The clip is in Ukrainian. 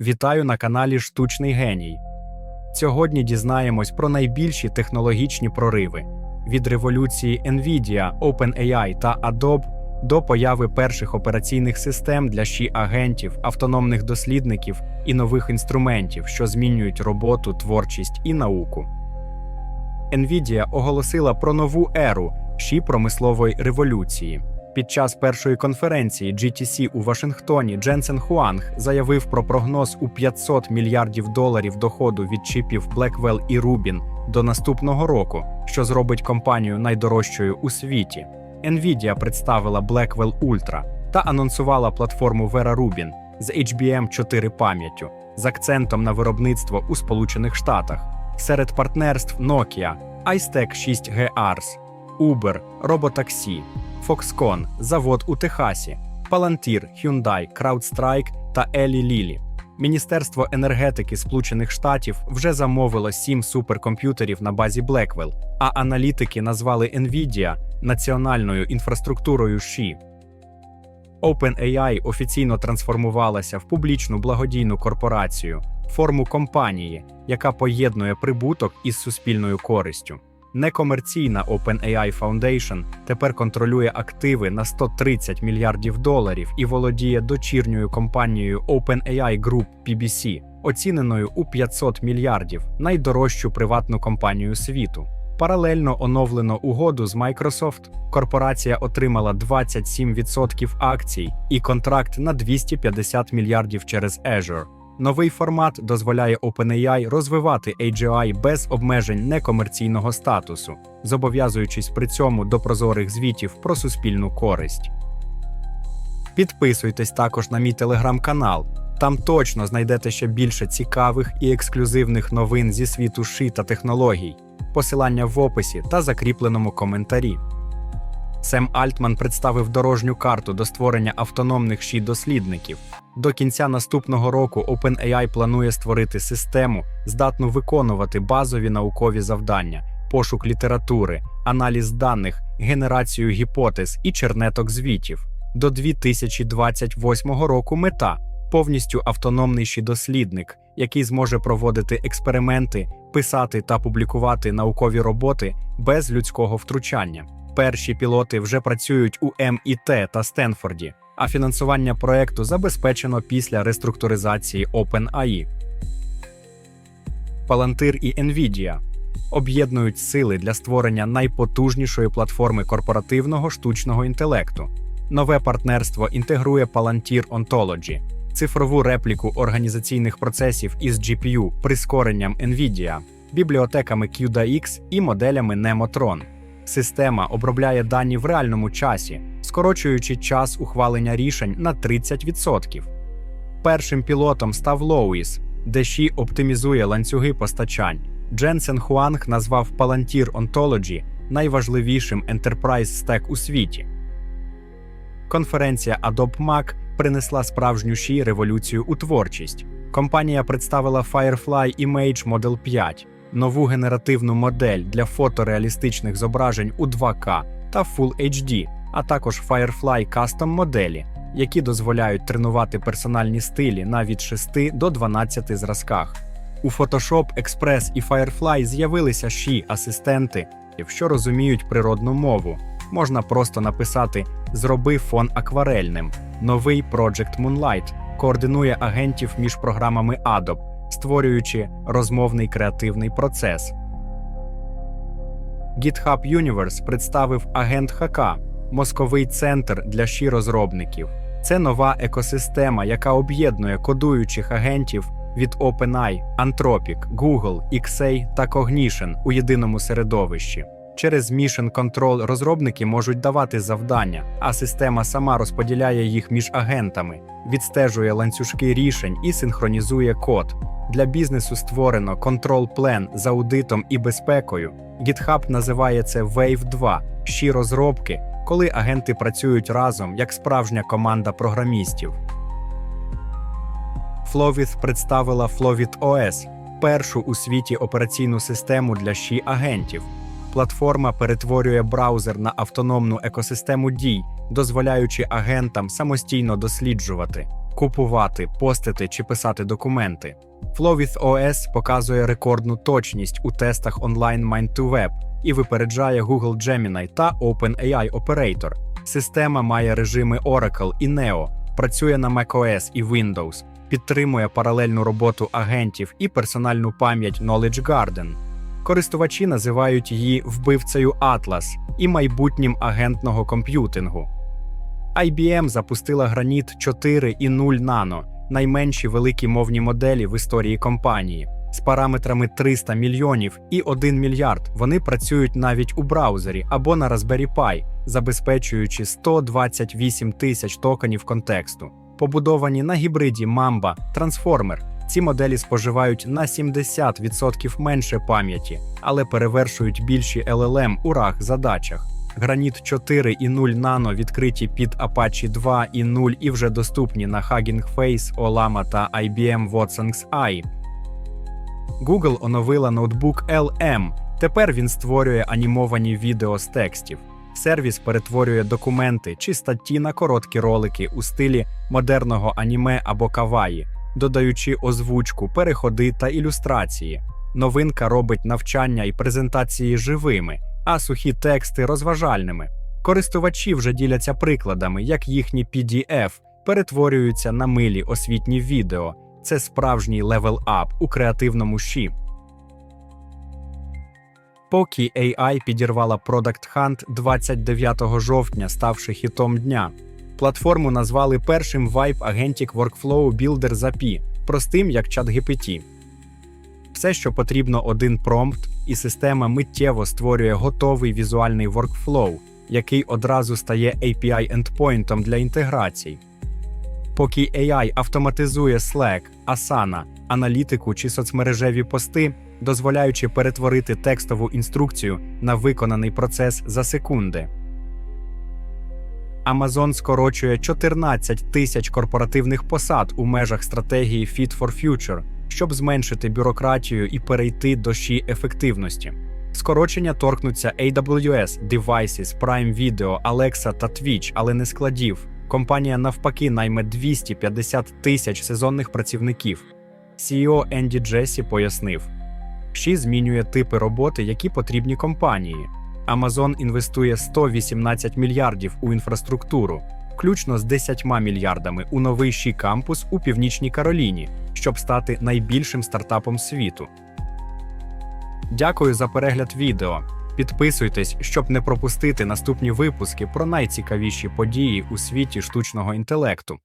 Вітаю на каналі Штучний Геній. Сьогодні дізнаємось про найбільші технологічні прориви від революції Nvidia, OpenAI та Adobe до появи перших операційних систем для ші агентів, автономних дослідників і нових інструментів, що змінюють роботу, творчість і науку. Nvidia оголосила про нову еру ші промислової революції. Під час першої конференції GTC у Вашингтоні Дженсен Хуанг заявив про прогноз у 500 мільярдів доларів доходу від чипів Blackwell і Rubin до наступного року, що зробить компанію найдорожчою у світі. Nvidia представила Blackwell Ultra та анонсувала платформу Vera Rubin з HBM 4 пам'яттю з акцентом на виробництво у Сполучених Штатах. Серед партнерств Nokia, iStack 6 G Ars, Uber, Robotaxi, Foxconn, завод у Техасі, Palantir, Hyundai, CrowdStrike та Eli Lilly. Міністерство енергетики Сполучених Штатів вже замовило сім суперкомп'ютерів на базі Blackwell, а аналітики назвали Nvidia національною інфраструктурою ШІ. OpenAI офіційно трансформувалася в публічну благодійну корпорацію, форму компанії, яка поєднує прибуток із суспільною користю. Некомерційна OpenAI Foundation тепер контролює активи на 130 мільярдів доларів і володіє дочірньою компанією OpenAI Group PBC, оціненою у 500 мільярдів, найдорожчу приватну компанію світу. Паралельно оновлено угоду з Microsoft. Корпорація отримала 27% акцій і контракт на 250 мільярдів через Azure. Новий формат дозволяє OpenAI розвивати AGI без обмежень некомерційного статусу, зобов'язуючись при цьому до прозорих звітів про суспільну користь. Підписуйтесь також на мій телеграм-канал. Там точно знайдете ще більше цікавих і ексклюзивних новин зі світу ши та технологій. Посилання в описі та закріпленому коментарі. Сем Альтман представив дорожню карту до створення автономних ші дослідників. До кінця наступного року OpenAI планує створити систему, здатну виконувати базові наукові завдання, пошук літератури, аналіз даних, генерацію гіпотез і чернеток звітів. До 2028 року мета повністю автономний ші дослідник, який зможе проводити експерименти, писати та публікувати наукові роботи без людського втручання. Перші пілоти вже працюють у МІТ та Стенфорді, а фінансування проекту забезпечено після реструктуризації OpenAI. Palantir і Nvidia об'єднують сили для створення найпотужнішої платформи корпоративного штучного інтелекту. Нове партнерство інтегрує Palantir Ontology, цифрову репліку організаційних процесів із GPU прискоренням NVIDIA, бібліотеками CUDA-X і моделями Nemotron. Система обробляє дані в реальному часі, скорочуючи час ухвалення рішень на 30%. Першим пілотом став Лоуіс, де Ші оптимізує ланцюги постачань. Дженсен Хуанг назвав Palantir Ontology найважливішим enterprise стек у світі. Конференція Adobe Mac принесла справжню ші революцію у творчість. Компанія представила Firefly Image Model 5, нову генеративну модель для фотореалістичних зображень у 2К та Full HD, а також Firefly Custom моделі, які дозволяють тренувати персональні стилі на від 6 до 12 зразках. У Photoshop, Express і Firefly з'явилися ші асистенти, що розуміють природну мову. Можна просто написати Зроби фон акварельним. Новий Project Moonlight координує агентів між програмами Adobe, створюючи розмовний креативний процес. GitHub Universe представив агент ХК, мозковий центр для ші розробників. Це нова екосистема, яка об'єднує кодуючих агентів від OpenAI, Anthropic, Google, XA та Cognition у єдиному середовищі. Через Mission Control розробники можуть давати завдання, а система сама розподіляє їх між агентами, відстежує ланцюжки рішень і синхронізує код. Для бізнесу створено Plan з аудитом і безпекою. GitHub називає це Wave 2 – щі розробки, коли агенти працюють разом як справжня команда програмістів. Flowith представила Flowit OS – першу у світі операційну систему для щі агентів. Платформа перетворює браузер на автономну екосистему дій, дозволяючи агентам самостійно досліджувати, купувати, постити чи писати документи. Flow with OS показує рекордну точність у тестах онлайн Mind2Web і випереджає Google Gemini та OpenAI Operator. Система має режими Oracle і Neo, працює на macOS і Windows, підтримує паралельну роботу агентів і персональну пам'ять Knowledge Garden. Користувачі називають її вбивцею Atlas і майбутнім агентного комп'ютингу. IBM запустила Granit 4 і 0 Nano, найменші великі мовні моделі в історії компанії. З параметрами 300 мільйонів і 1 мільярд вони працюють навіть у браузері або на Raspberry Pi, забезпечуючи 128 тисяч токенів контексту. Побудовані на гібриді Mamba Transformer, ці моделі споживають на 70% менше пам'яті, але перевершують більші LLM у RAG задачах. Granit 4 і 0 Nano відкриті під Apache 2 і 0 і вже доступні на Hugging Face, Olama та IBM Watson's AI. Google оновила ноутбук LM. Тепер він створює анімовані відео з текстів. Сервіс перетворює документи чи статті на короткі ролики у стилі модерного аніме або каваї, додаючи озвучку, переходи та ілюстрації. Новинка робить навчання і презентації живими, а сухі тексти розважальними. Користувачі вже діляться прикладами, як їхні PDF перетворюються на милі освітні відео. Це справжній левел-ап у креативному щі. Поки AI підірвала Product Hunt 29 жовтня, ставши хітом дня. Платформу назвали першим Vibe Agentic Workflow Builder за API, простим як ChatGPT. Все, що потрібно, один промпт, і система миттєво створює готовий візуальний workflow, який одразу стає API-ендпойнтом для інтеграцій. Поки AI автоматизує Slack, Asana, аналітику чи соцмережеві пости, дозволяючи перетворити текстову інструкцію на виконаний процес за секунди. Amazon скорочує 14 тисяч корпоративних посад у межах стратегії Fit for Future, щоб зменшити бюрократію і перейти до ші ефективності. Скорочення торкнуться AWS, Devices, Prime Video, Alexa та Twitch, але не складів. Компанія навпаки найме 250 тисяч сезонних працівників. CEO Енді Джесі пояснив, Ші змінює типи роботи, які потрібні компанії. Amazon інвестує 118 мільярдів у інфраструктуру, включно з 10 мільярдами у новий Ші кампус у Північній Кароліні, щоб стати найбільшим стартапом світу. Дякую за перегляд відео. Підписуйтесь, щоб не пропустити наступні випуски про найцікавіші події у світі штучного інтелекту.